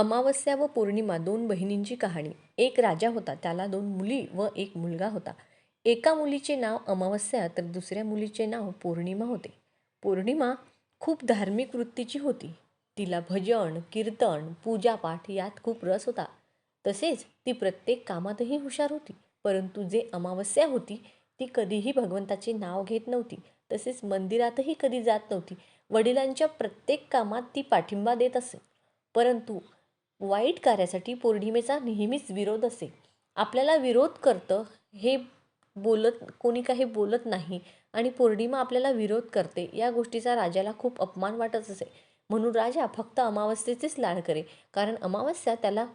अमावस्या व पौर्णिमा दोन बहिणींची कहाणी. एक राजा होता त्याला दोन मुली व एक मुलगा होता. एका मुलीचे नाव अमावस्या तर दुसऱ्या मुलीचे नाव पौर्णिमा होते. पौर्णिमा खूप धार्मिक वृत्तीची होती. तिला भजन कीर्तन पूजापाठ यात खूप रस होता. तसेच ती प्रत्येक कामातही हुशार होती. परंतु जे अमावस्या होती ती कधीही भगवंताचे नाव घेत नव्हती. तसेच मंदिरातही कधी जात नव्हती. वडिलांच्या प्रत्येक कामात ती पाठिंबा देत असे. परंतु वाईट कार्यासाठी पौर्णिमेचा नेहमीच विरोध असे. आपल्याला विरोध करतं हे बोलत कोणी काही बोलत नाही आणि पौर्णिमा आपल्याला विरोध करते या गोष्टीचा राजाला खूप अपमान वाटत असे. म्हणून राजा फक्त अमावस्येचेच लाड करे कारण अमावस्या त्याला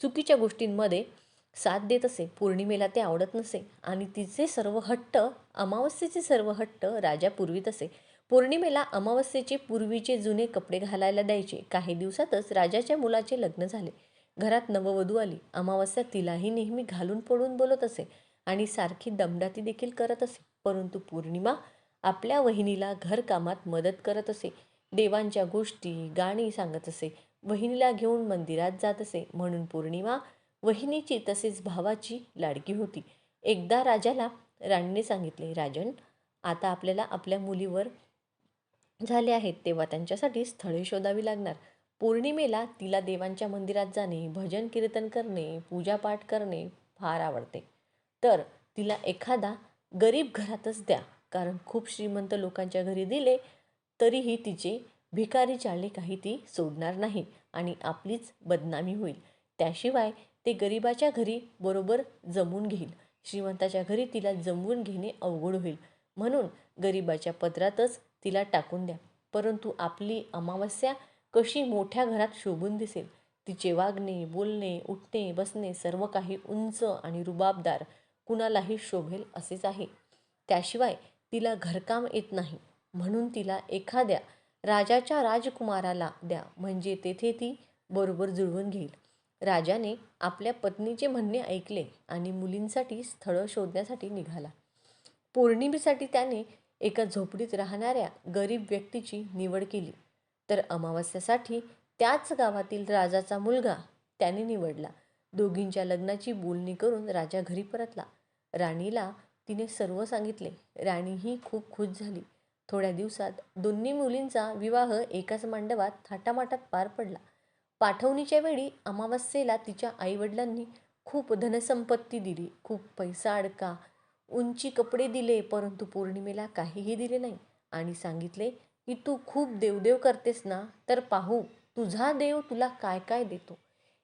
चुकीच्या गोष्टींमध्ये साथ देत असे पौर्णिमेला ते आवडत नसे. आणि तिचे सर्व हट्ट अमावस्येचे सर्व हट्ट राजा पुरवीत असे. पौर्णिमेला अमावस्येचे पूर्वीचे जुने कपडे घालायला द्यायचे. काही दिवसातच राजाच्या मुलाचे लग्न झाले. घरात नववधू आली. अमावस्या तिलाही नेहमी घालून पडून बोलत असे आणि सारखी दमडाती देखील करत असे. परंतु पौर्णिमा आपल्या वहिनीला घरकामात मदत करत असे. देवांच्या गोष्टी गाणी सांगत असे. वहिनीला घेऊन मंदिरात जात असे. म्हणून पौर्णिमा वहिनीची तसेच भावाची लाडकी होती. एकदा राजाला राणीने सांगितले राजन आता आपल्याला आपल्या मुलीवर झाले आहेत तेव्हा त्यांच्यासाठी स्थळे शोधावी लागणार. पौर्णिमेला तिला देवांच्या मंदिरात जाणे भजन कीर्तन करणे पूजापाठ करणे फार आवडते. तर तिला एखादा गरीब घरातच द्या कारण खूप श्रीमंत लोकांच्या घरी दिले तरीही तिचे भिकारी चालले काही ती सोडणार नाही आणि आपलीच बदनामी होईल. त्याशिवाय ते गरिबाच्या घरी बरोबर जमून घेईल. श्रीमंताच्या घरी तिला जमवून घेणे अवघड होईल. म्हणून गरिबाच्या पदरातच तिला टाकून द्या. परंतु आपली अमावस्या कशी मोठ्या घरात शोभून दिसेल? तिचे वागणे बोलणे उठणे बसणे सर्व काही उंच आणि रुबाबदार कुणालाही शोभेल असेच आहे. त्याशिवाय तिला घरकाम येत नाही. म्हणून तिला एखाद्या राजाच्या राजकुमाराला द्या. म्हणजे तेथे ती बरोबर जुळवून घेईल. राजाने आपल्या पत्नीचे म्हणणे ऐकले आणि मुलींसाठी स्थळं शोधण्यासाठी निघाला. पौर्णिमेसाठी त्याने एका झोपडीत राहणाऱ्या गरीब व्यक्तीची निवड केली. तर अमावस्यासाठी त्याच गावातील राजाचा मुलगा त्याने निवडला. दोघींच्या लग्नाची बोलणी करून राजा घरी परतला. राणीला तिने सर्व सांगितले. राणीही खूप खुश झाली. थोड्या दिवसात दोन्ही मुलींचा विवाह एकाच मांडवात थाटामाटात पार पडला. पाठवणीच्या वेळी अमावस्येला तिच्या आईवडिलांनी खूप धनसंपत्ती दिली. खूप पैसा अडका उंची कपडे दिले परंतु पौर्णिमेला काहीही दिले नाही. आणि सांगितले की तू खूप देवदेव करतेस ना तर पाहू तुझा देव तुला काय काय देतो.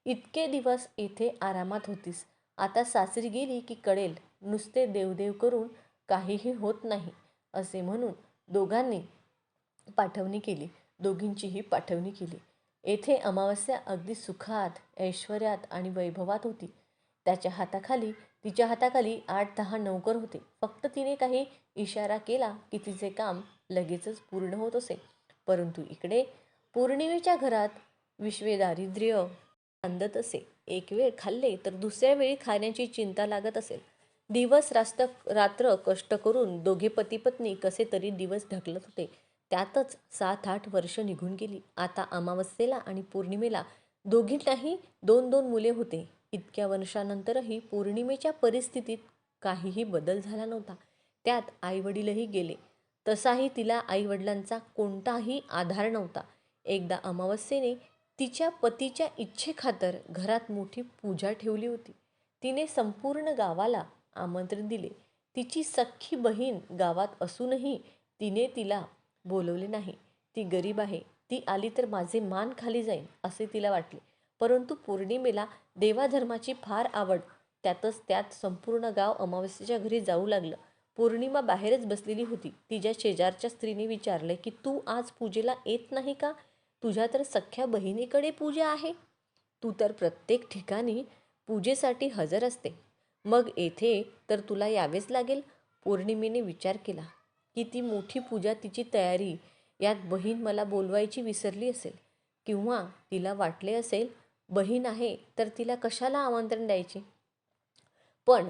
इतके दिवस येथे आरामात होतीस. आता सासरी गेली की कळेल नुसते देवदेव करून काहीही होत नाही असे म्हणून दोघांनी पाठवणी केली. दोघींचीही पाठवणी केली. येथे अमावस्या अगदी सुखात ऐश्वर्यात आणि वैभवात होती. त्याच्या हाताखाली तिच्या हाताखाली आठ दहा नौकर होते. फक्त तिने काही इशारा केला की तिचे काम लगेचच पूर्ण होत असे. परंतु इकडे पौर्णिमेच्या घरात विश्वे दारिद्र्य बांधत असे. एक वेळ खाल्ले तर दुसऱ्या वेळी खाण्याची चिंता लागत असेल दिवस रास्त रात्र कष्ट करून दोघे पती पत्नी कसे तरी दिवस ढकलत होते. त्यातच सात आठ वर्ष निघून गेली. आता अमावस्येला आणि पौर्णिमेला दोघींनाही दोन दोन मुले होते. इतक्या वर्षानंतरही पौर्णिमेच्या परिस्थितीत काहीही बदल झाला नव्हता. त्यात आईवडीलही गेले. तसाही तिला आईवडिलांचा कोणताही आधार नव्हता. एकदा अमावस्येने तिच्या पतीच्या इच्छेखातर घरात मोठी पूजा ठेवली होती. तिने संपूर्ण गावाला आमंत्रण दिले. तिची सख्खी बहीण गावात असूनही तिने तिला बोलवले नाही. ती गरीब आहे. ती आली तर माझे मान खाली जाईल असे तिला वाटले. परंतु पौर्णिमेला देवाधर्माची फार आवड. त्यातच त्यात संपूर्ण गाव अमावस्येच्या घरी जाऊ लागलं. पौर्णिमा बाहेरच बसलेली होती. तिच्या शेजारच्या स्त्रीने विचारले की तू आज पूजेला येत नाही का? तुझ्या तर सख्ख्या बहिणीकडे पूजा आहे. तू तर प्रत्येक ठिकाणी पूजेसाठी हजर असते. मग येथे तर तुला यावेच लागेल. पौर्णिमेने विचार केला की ती मोठी पूजा तिची तयारी यात बहीण मला बोलवायची विसरली असेल किंवा तिला वाटले असेल बहीण आहे तर तिला कशाला आमंत्रण द्यायचे? पण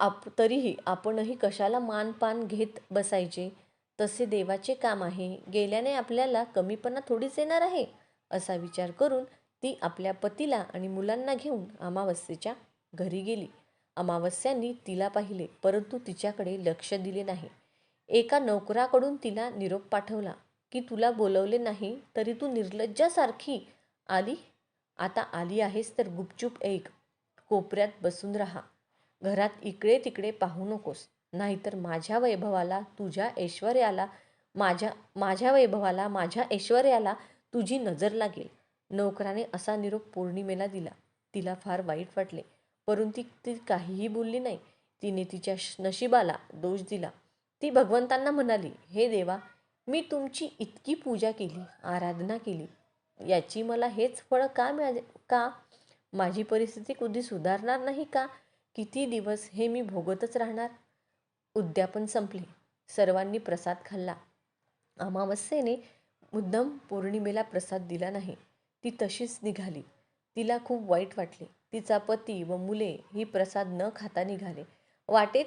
आप तरीही आपणही कशाला मानपान घेत बसायचे? तसे देवाचे काम आहे. गेल्याने आपल्याला कमीपणा थोडीच येणार आहे असा विचार करून ती आपल्या पतीला आणि मुलांना घेऊन अमावस्येच्या घरी गेली. अमावस्यांनी तिला पाहिले परंतु तिच्याकडे लक्ष दिले नाही. एका नोकराकडून तिला निरोप पाठवला की तुला बोलवले नाही तरी तू निर्लज्जासारखी आली आता आली आहेस तर गुपचूप एक कोपऱ्यात बसून राहा. घरात इकडे तिकडे पाहू नकोस. नाहीतर माझ्या वैभवाला तुझ्या ऐश्वर्याला माझ्या माझ्या वैभवाला माझ्या ऐश्वर्याला तुझी नजर लागेल. नोकराने असा निरोप पौर्णिमेला दिला. तिला फार वाईट वाटले. परंतु ती काहीही बोलली नाही. तिने तिच्या श- नशिबाला दोष दिला. ती भगवंतांना म्हणाली हे देवा मी तुमची इतकी पूजा केली आराधना केली. याची मला हेच फळं का मिळाले? का? माझी परिस्थिती कधी सुधारणार नाही का? किती दिवस हे मी भोगतच राहणार? उद्यापन संपले. सर्वांनी प्रसाद खाल्ला. अमावस्येने मुद्दम पौर्णिमेला प्रसाद दिला नाही. ती तशीच निघाली. तिला खूप वाईट वाटले. तिचा पती व मुले ही प्रसाद न खाता निघाले. वाटेत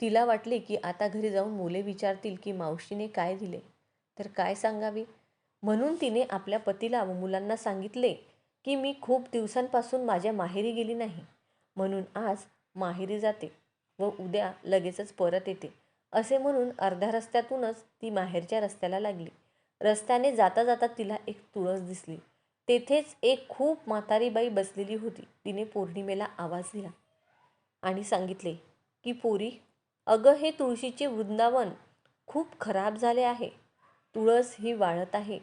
तिला वाटले की आता घरी जाऊन मुले विचारतील की मावशीने काय दिले? तर काय सांगावे? म्हणून तिने आपल्या पतीला व मुलांना सांगितले की मी खूप दिवसांपासून माझ्या माहेरी गेली नाही. म्हणून आज माहेरी जाते व उद्या लगेचच परत येते असे म्हणून अर्ध्या रस्त्यातूनच ती माहेरच्या रस्त्याला लागली. रस्त्याने जाता जाता तिला एक तुळस दिसली. तेथेच एक खूप म्हातारी बाई बसलेली होती. तिने पौर्णिमेला आवाज दिला आणि सांगितले की पोरी अगं हे तुळशीचे वृंदावन खूप खराब झाले आहे. तुळस ही वाळत आहे.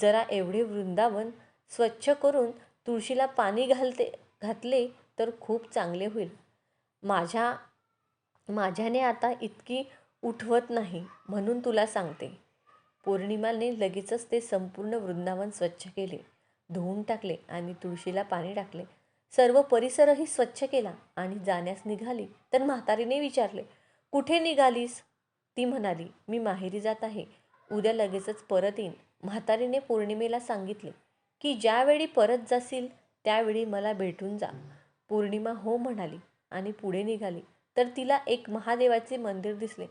जरा एवढे वृंदावन स्वच्छ करून तुळशीला पाणी घालते घातले तर खूप चांगले होईल. माझ्या माझ्याने आता इतकी उठवत नाही म्हणून तुला सांगते. पौर्णिमाने लगेचच ते संपूर्ण वृंदावन स्वच्छ केले. धुवून टाकले आणि तुळशीला पाणी टाकले. सर्व परिसरही स्वच्छ केला आणि जाण्यास निघाली. तर म्हातारीने विचारले कुठे निघालीस? ती म्हणाली मी माहेरी जात आहे. उद्या लगेचच परत येईन. म्हातारीने पौर्णिमेला सांगितले की ज्यावेळी परत जाशील त्यावेळी मला भेटून जा. पौर्णिमा हो म्हणाली आणि पुढे निघाली. तर तिला एक महादेवाचे मंदिर दिसले.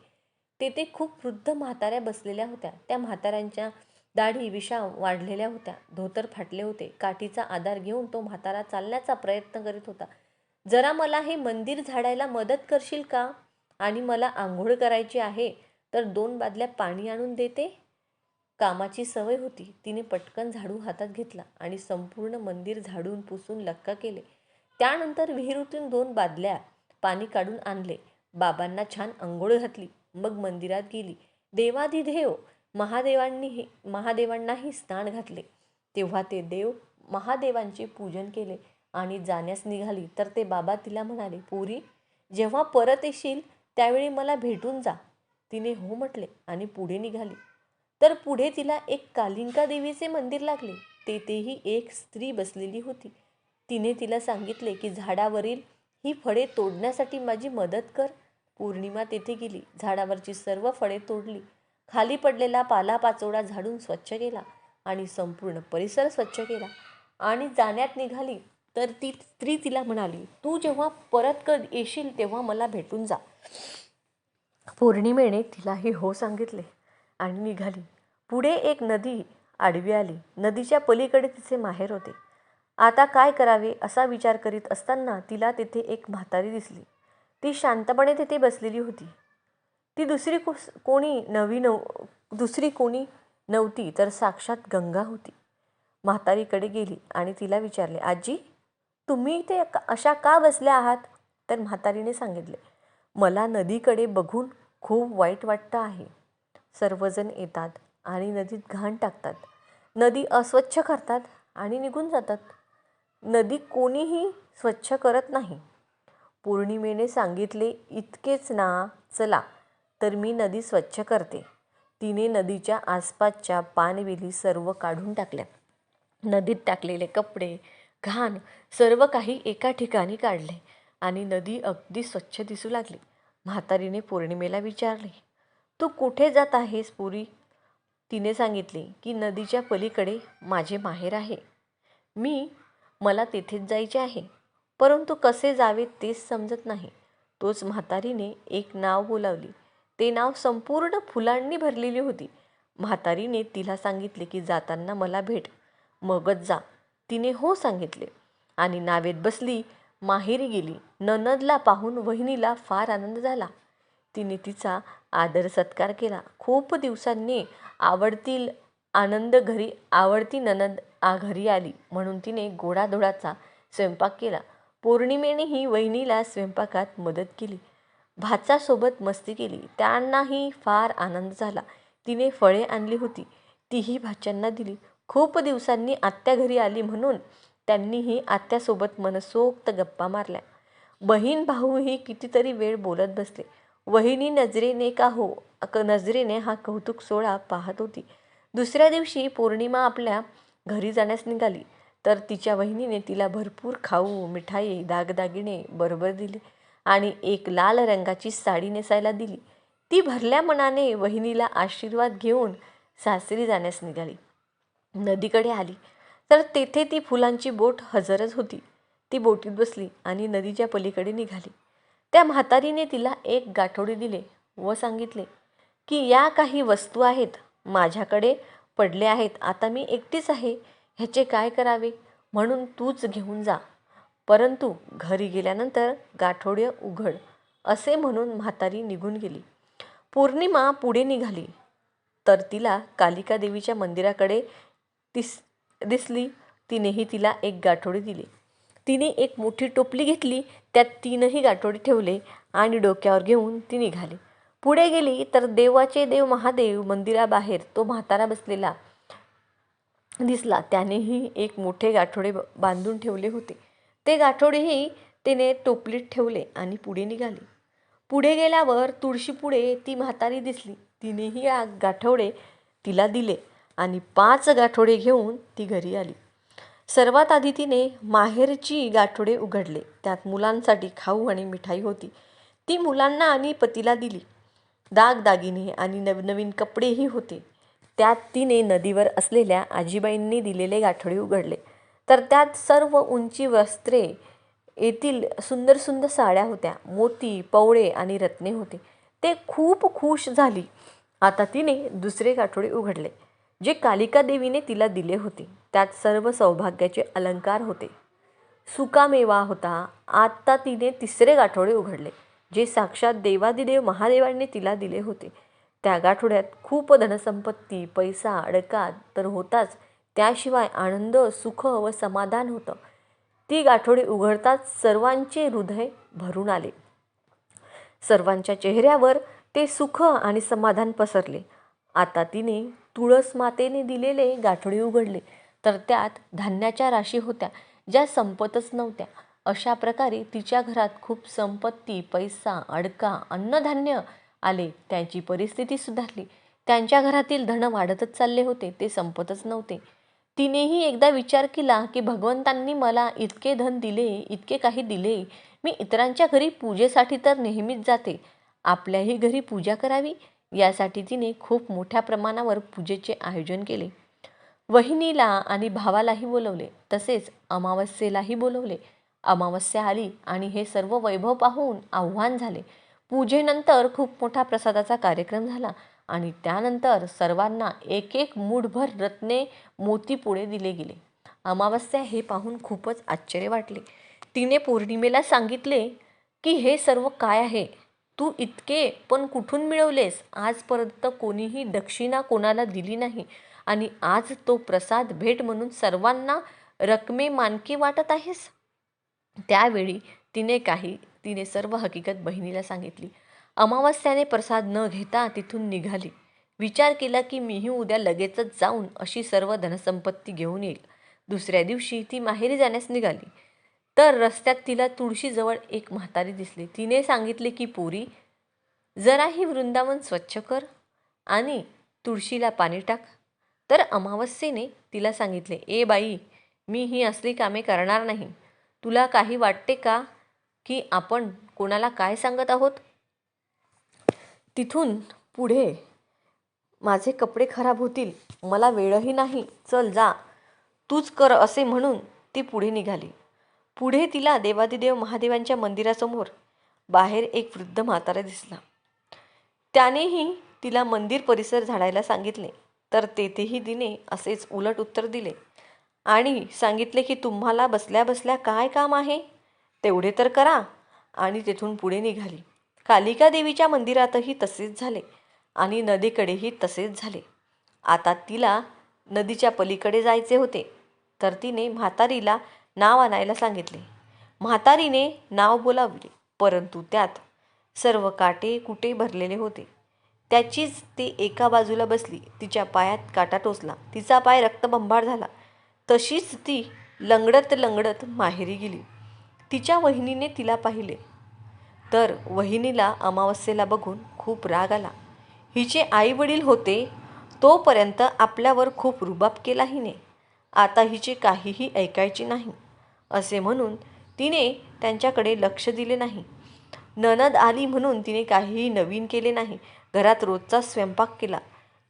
तेथे खूप वृद्ध म्हाताऱ्या बसलेल्या होत्या. त्या म्हाताऱ्यांच्या दाढी विषाम वाढलेल्या होत्या. धोतर फाटले होते. काठीचा आधार घेऊन तो म्हातारा चालण्याचा प्रयत्न करीत होता. जरा मला हे मंदिर झाडायला मदत करशील का? आणि मला आंघोळ करायची आहे. तर दोन बादल्या पाणी आणून देते. कामाची सवय होती. तिने पटकन झाडू हातात घेतला आणि संपूर्ण मंदिर झाडून पुसून लक्क केले. त्यानंतर विहिरीतून दोन बादल्या पाणी काढून आणले. बाबांना छान अंघोळ घातली. मग मंदिरात गेली. देवाधिदेव महादेवांनीही महादेवांनाही स्नान घातले. तेव्हा ते देव महादेवांचे पूजन केले आणि जाण्यास निघाली. तर ते बाबा तिला म्हणाले पुरी जेव्हा परत येशील त्यावेळी मला भेटून जा. तिने हो म्हटले आणि पुढे निघाली. तर पुढे तिला एक कालिंका देवीचे मंदिर लागले. तेथेही एक स्त्री बसलेली होती. तिने तिला सांगितले की झाडावरील ही फळे तोडण्यासाठी माझी मदत कर. पौर्णिमा तेथे गेली. झाडावरची सर्व फळे तोडली. खाली पडलेला पालापाचोळा झाडून स्वच्छ केला आणि संपूर्ण परिसर स्वच्छ केला आणि जाण्यात निघाली. तर ती स्त्री तिला म्हणाली तू जेव्हा परत कर येशील तेव्हा मला भेटून जा. पौर्णिमेने तिलाही हो सांगितले आणि निघाली. पुढे एक नदी आडवी आली. नदीच्या पलीकडे तिचे माहेर होते. आता काय करावे असा विचार करीत असताना तिला तेथे एक म्हातारी दिसली. ती शांतपणे तेथे बसलेली होती. ती दुसरी कुस कोणी नवी नव दुसरी कोणी नव्हती तर साक्षात गंगा होती. म्हातारीकडे गेली आणि तिला विचारले आजी तुम्ही इथे का- अशा का बसल्या आहात? तर म्हातारीने सांगितले मला नदीकडे बघून खूप वाईट वाटतं आहे. सर्वजण येतात आणि नदीत घाण टाकतात. नदी अस्वच्छ करतात आणि निघून जातात. नदी कोणीही स्वच्छ करत नाही. पौर्णिमेने सांगितले इतकेच ना चला तर मी नदी स्वच्छ करते. तिने नदीच्या आसपासच्या पानवेली सर्व काढून टाकल्या. नदीत टाकलेले कपडे घाण सर्व काही एका ठिकाणी काढले आणि नदी अगदी स्वच्छ दिसू लागली. म्हातारीने पौर्णिमेला विचारले तू कुठे जात आहेस पुरी? तिने सांगितले की नदीच्या पलीकडे माझे माहेर आहे. मी मला तेथेच जायचे आहे. परंतु कसे जावे तेच समजत नाही तोच म्हातारीने एक नाव बोलावली. ते नाव संपूर्ण फुलांनी भरलेली होती. म्हातारीने तिला सांगितले की जाताना मला भेट. मगच जा तिने हो सांगितले आणि नावेत बसली. माहेरी गेली. ननदला पाहून वहिनीला फार आनंद झाला. तिने तिचा आदर सत्कार केला. खूप दिवसांनी आवडतील आनंद घरी आवडती ननद आ घरी आली म्हणून तिने गोडाधोडाचा स्वयंपाक केला. पौर्णिमेनेही वहिनीला स्वयंपाकात मदत केली. भाचासोबत मस्ती केली. त्यांनाही फार आनंद झाला. तिने फळे आणली होती. तीही भाच्यांना दिली. खूप दिवसांनी आत्या घरी आली म्हणून त्यांनीही आत्यासोबत मनसोक्त गप्पा मारल्या. बहीण भाऊही कितीतरी वेळ बोलत बसले. वहिनी नजरेने का हो क- नजरेने हा कौतुक सोहळा पाहत होती. दुसऱ्या दिवशी पौर्णिमा आपल्या घरी जाण्यास निघाली. तर तिच्या वहिनीने तिला भरपूर खाऊ मिठाई दागदागिने बरोबर दिले आणि एक लाल रंगाची साडी नेसायला दिली. ती भरल्या मनाने वहिनीला आशीर्वाद घेऊन सासरी जाण्यास निघाली. नदीकडे आली. तर तेथे ती फुलांची बोट हजरच होती. ती बोटीत बसली आणि नदीच्या पलीकडे निघाली. त्या म्हातारीने तिला एक गाठोडे दिले व सांगितले की या काही वस्तू आहेत माझ्याकडे पडले आहेत. आता मी एकटीच आहे. ह्याचे काय करावे? म्हणून तूच घेऊन जा. परंतु घरी गेल्यानंतर गाठोडे उघड. असे म्हणून म्हातारी निघून गेली. पौर्णिमा पुढे निघाली. तर तिला कालिका देवीच्या मंदिराकडे तिस दिसली. तिनेही तिला एक गाठोडी दिले. तिने एक मोठी टोपली घेतली. त्यात तीनही गाठोडे ठेवले आणि डोक्यावर घेऊन ती निघाली. पुढे गेली तर देवाचे देव महादेव मंदिराबाहेर तो म्हातारा बसलेला दिसला. त्यानेही एक मोठे गाठोडे बांधून ठेवले होते. ते गाठोडेही तिने टोपलीत ठेवले आणि पुढे निघाली. पुढे गेल्यावर तुळशीपुढे ती म्हातारी दिसली. तिनेही गाठोडे तिला दिले. आणि पाच गाठोडे घेऊन ती घरी आली. सर्वात आधी तिने माहेरची गाठोडे उघडले. त्यात मुलांसाठी खाऊ आणि मिठाई होती. ती मुलांना आणि पतीला दिली. दागदागिने आणि नवनवीन कपडेही होते. त्यात तिने नदीवर असलेल्या आजीबाईंनी दिलेले गाठोडे उघडले. तर त्यात सर्व उंची वस्त्रे येथील सुंदर सुंदर साड्या होत्या मोती पवळे आणि रत्ने होते. ते खूप खुश झाली. आता तिने दुसरे गाठोडे उघडले. जे कालिका देवीने तिला दिले होते त्यात सर्व सौभाग्याचे अलंकार होते. सुकामेवा होता. आता तिने तिसरे गाठोडे उघडले जे साक्षात देवादिदेव महादेवांनी तिला दिले होते. त्या गाठोड्यात खूप धनसंपत्ती पैसा अडका तर होताच. त्याशिवाय आनंद सुख व समाधान होतं. ती गाठोडे उघडताच सर्वांचे हृदय भरून आले. सर्वांच्या चेहऱ्यावर ते सुख आणि समाधान पसरले. आता तिने तुळस मातेने दिलेले गाठोडे उघडले तर त्यात धान्याच्या राशी होत्या ज्या संपतच नव्हत्या. अशा प्रकारे तिच्या घरात खूप संपत्ती पैसा अडका अन्नधान्य आले. त्यांची परिस्थिती सुधारली. त्यांच्या घरातील धन वाढतच चालले होते ते संपतच नव्हते. तिनेही एकदा विचार केला की भगवंतांनी मला इतके धन दिले इतके काही दिले. मी इतरांच्या घरी पूजेसाठी तर नेहमीच जाते. आपल्याही घरी पूजा करावी? यासाठी तिने खूप मोठ्या प्रमाणावर पूजेचे आयोजन केले. वहिनीला आणि भावालाही बोलवले. तसेच अमावस्येलाही बोलवले. अमावस्या आली आणि हे सर्व वैभव पाहून आव्हान झाले. पूजेनंतर खूप मोठा प्रसादाचा कार्यक्रम झाला आणि त्यानंतर सर्वांना एक एक मूठभर रत्ने मोती पुढे दिले गेले. अमावस्या हे पाहून खूपच आश्चर्य वाटले. तिने पौर्णिमेला सांगितले की हे सर्व काय आहे? तू इतके पण कुठून मिळवलेस? आजपर्यंत कोणीही दक्षिणा कोणाला दिली नाही. आणि आज तो प्रसाद भेट म्हणून सर्वांना रकमे मानके वाटत आहेस? त्यावेळी तिने काही तिने सर्व हकीकत बहिणीला सांगितली. अमावस्याने प्रसाद न घेता तिथून निघाली. विचार केला की मीही उद्या लगेचच जाऊन अशी सर्व धनसंपत्ती घेऊन येईल. दुसऱ्या दिवशी ती माहेरी जाण्यास निघाली. तर रस्त्यात तिला तुळशीजवळ एक म्हातारी दिसली. तिने सांगितले की पोरी जरा ही वृंदावन स्वच्छ कर आणि तुळशीला पाणी टाक. तर अमावस्येने तिला सांगितले ए बाई मी ही असली कामे करणार नाही. तुला काही वाटते का की आपण कोणाला काय सांगत आहोत? तिथून पुढे माझे कपडे खराब होतील. मला वेळही नाही. चल जा. तूच कर असे म्हणून ती पुढे निघाली. पुढे तिला देवादिदेव महादेवांच्या मंदिरासमोर बाहेर एक वृद्ध म्हातारा दिसला. त्यानेही तिला मंदिर परिसर झाडायला सांगितले. तर तेथेही तिने असेच उलट उत्तर दिले. आणि सांगितले की तुम्हाला बसल्या बसल्या काय काम आहे? तेवढे तर करा. आणि तेथून पुढे निघाली. कालिका देवीच्या मंदिरातही तसेच झाले आणि नदीकडेही तसेच झाले. आता तिला नदीच्या पलीकडे जायचे होते. तर तिने म्हातारीला नाव आणायला सांगितले. म्हातारीने नाव बोलावले परंतु त्यात सर्व काटे कुटे भरलेले होते. त्याचीच ती एका बाजूला बसली तिच्या पायात काटा टोचला तिचा पाय रक्तबंबाळ झाला. तशीच ती लंगडत लंगडत माहेरी गेली. तिच्या वहिनीने तिला पाहिले. तर वहिनीला अमावस्येला बघून खूप राग आला. हिचे आई वडील होते तोपर्यंत आपल्यावर खूप रुबाब केला हिने. आता हिचे काहीही ऐकायचे नाही. असे म्हणून तिने त्यांच्याकडे लक्ष दिले नाही. ननद आली म्हणून तिने काहीही नवीन केले नाही. घरात रोजचा स्वयंपाक केला.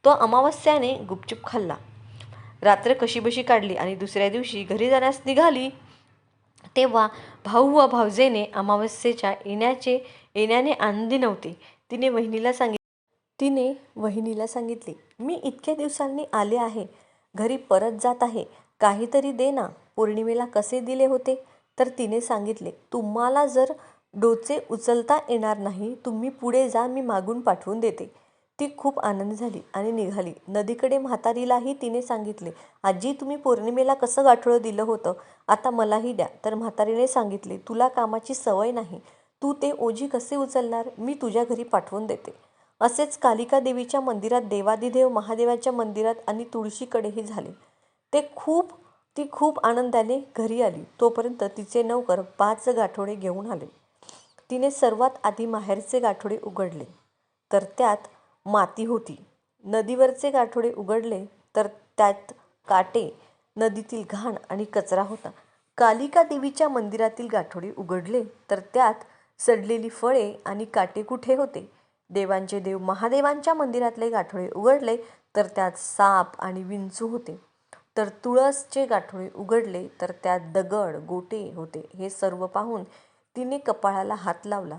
तो अमावस्याने गुपचूप खाल्ला. रात्र कशीबशी काढली आणि दुसऱ्या दिवशी घरी जाण्यास निघाली तेव्हा भाऊ व भावजेने अमावस्येच्या येण्याचे येण्याने आनंदी नव्हते. तिने वहिनीला सांगितले तिने वहिनीला सांगितले मी इतक्या दिवसांनी आले आहे. घरी परत जात आहे. काहीतरी दे ना. पौर्णिमेला कसे दिले होते? तर तिने सांगितले तुम्हाला जर डोचे उचलता येणार नाही तुम्ही पुढे जा मी मागून पाठवून देते. ती खूप आनंद झाली आणि निघाली. नदीकडे म्हातारीलाही तिने सांगितले आजी तुम्ही पौर्णिमेला कसं गाठोळं दिलं होतं? आता मलाही द्या. तर म्हातारीने सांगितले तुला कामाची सवय नाही. तू ते ओझी कसे उचलणार? मी तुझ्या घरी पाठवून देते. असेच कालिका देवीच्या मंदिरात देवादिदेव महादेवाच्या मंदिरात आणि तुळशीकडेही झाले. ते खूप ती खूप आनंदाने घरी आली. तोपर्यंत तिचे नौकर पाच गाठोडे घेऊन आले. तिने सर्वात आधी माहेरचे गाठोडे उघडले तर त्यात माती होती. नदीवरचे गाठोडे उघडले तर त्यात काटे नदीतील घाण आणि कचरा होता. कालिका देवीच्या मंदिरातील गाठोडे उघडले तर त्यात सडलेली फळे आणि काटे कुठे होते? देवांचे देव महादेवांच्या मंदिरातले गाठोडे उघडले तर त्यात साप आणि विंचू होते. तर तुळसचे गाठोडे उघडले तर त्यात दगड गोटे होते. हे सर्व पाहून तिने कपाळाला हात लावला.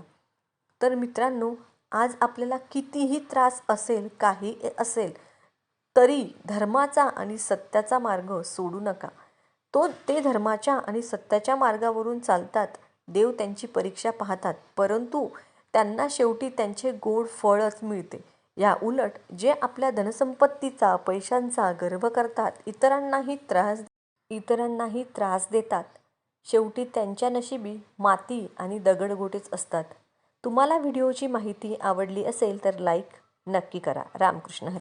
तर मित्रांनो आज आपल्याला कितीही त्रास असेल काही असेल तरी धर्माचा आणि सत्याचा मार्ग सोडू नका. तो ते धर्माच्या आणि सत्याच्या मार्गावरून चालतात. देव त्यांची परीक्षा पाहतात परंतु त्यांना शेवटी त्यांचे गोड फळच मिळते. या उलट जे आपल्या धनसंपत्तीचा पैशांचा गर्व करतात इतरांनाही त्रास इतरांनाही त्रास देतात. शेवटी त्यांच्या नशिबी माती आणि दगडगोटेच असतात. तुम्हाला व्हिडिओची माहिती आवडली असेल तर लाईक नक्की करा. रामकृष्ण हरी.